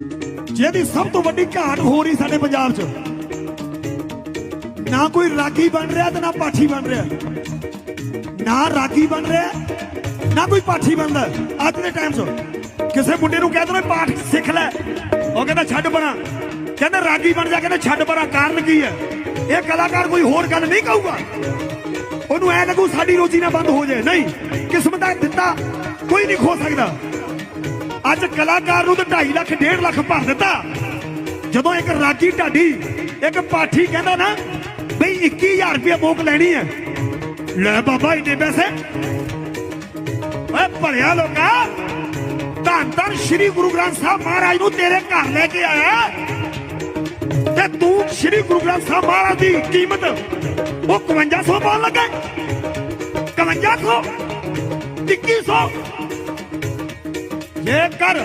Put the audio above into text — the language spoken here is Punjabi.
ਜਿਹਦੀ ਸਭ ਤੋਂ ਵੱਡੀ ਘਾਟ ਹੋ ਰਹੀ ਸਾਡੇ ਪੰਜਾਬ 'ਚ, ਨਾ ਕੋਈ ਰਾਗੀ ਬਣ ਰਿਹਾ ਤੇ ਨਾ ਪਾਠੀ ਬਣ ਰਿਹਾ। ਨਾ ਰਾਗੀ ਬਣ ਰਿਹਾ, ਨਾ ਕੋਈ ਪਾਠੀ ਬਣਦਾ। ਅੱਜ ਦੇ ਟਾਈਮ 'ਚ ਕਿਸੇ ਮੁੰਡੇ ਨੂੰ ਕਹਿ ਦੋ ਪਾਠ ਸਿੱਖ ਲੈ। ਉਹ ਕਹਿੰਦਾ ਛੱਡ ਪਰਾਂ। ਕਹਿੰਦਾ ਰਾਗੀ ਬਣ ਜਾ, ਕਹਿੰਦਾ ਛੱਡ ਪਰਾਂ, ਕਾਰਨ ਕੀ ਹੈ? ਇਹ ਕਲਾਕਾਰ ਕੋਈ ਹੋਰ ਗੱਲ ਨਹੀਂ ਕਹੂਗਾ। ਉਹਨੂੰ ਐ ਲੱਗੂ ਸਾਡੀ ਰੋਜੀ ਨਾ ਬੰਦ ਹੋ ਜਾਏ। ਨਹੀਂ, ਕਿਸਮਤ ਦਾ ਦਿੱਤਾ, ਕੋਈ ਨਹੀਂ ਖੋ ਸਕਦਾ। ਅੱਜ ਕਲਾਕਾਰ ਨੂੰ ਤਾਂ 2.5 ਲੱਖ 1.5 ਲੱਖ ਭਰ ਦਿੱਤਾ। ਜਦੋਂ ਇੱਕ ਰਾਗੀ ਢਾਡੀ, ਇੱਕ ਪਾਠੀ ਕਹਿੰਦਾ ਨਾ, ਬਈ 21000 ਰੁਪਏ ਮੋਕ ਲੈਣੀ ਹੈ। ਲੈ ਬਾਬਾ, ਇੰਨੇ ਪੈਸੇ? ਓਏ ਭਲਿਆ ਲੋਕਾ, ਧੰਨ ਧੰਨ ਸ੍ਰੀ ਗੁਰੂ ਗ੍ਰੰਥ ਸਾਹਿਬ ਮਹਾਰਾਜ ਨੂੰ ਤੇਰੇ ਘਰ ਲੈ ਕੇ ਆਇਆ ਤੇ ਤੂੰ ਸ੍ਰੀ ਗੁਰੂ ਗ੍ਰੰਥ ਸਾਹਿਬ ਮਹਾਰਾਜ ਦੀ ਕੀਮਤ ਉਹ 5500 ਪਾਉਣ ਲੱਗਾ 5500 2100 Medo, cara!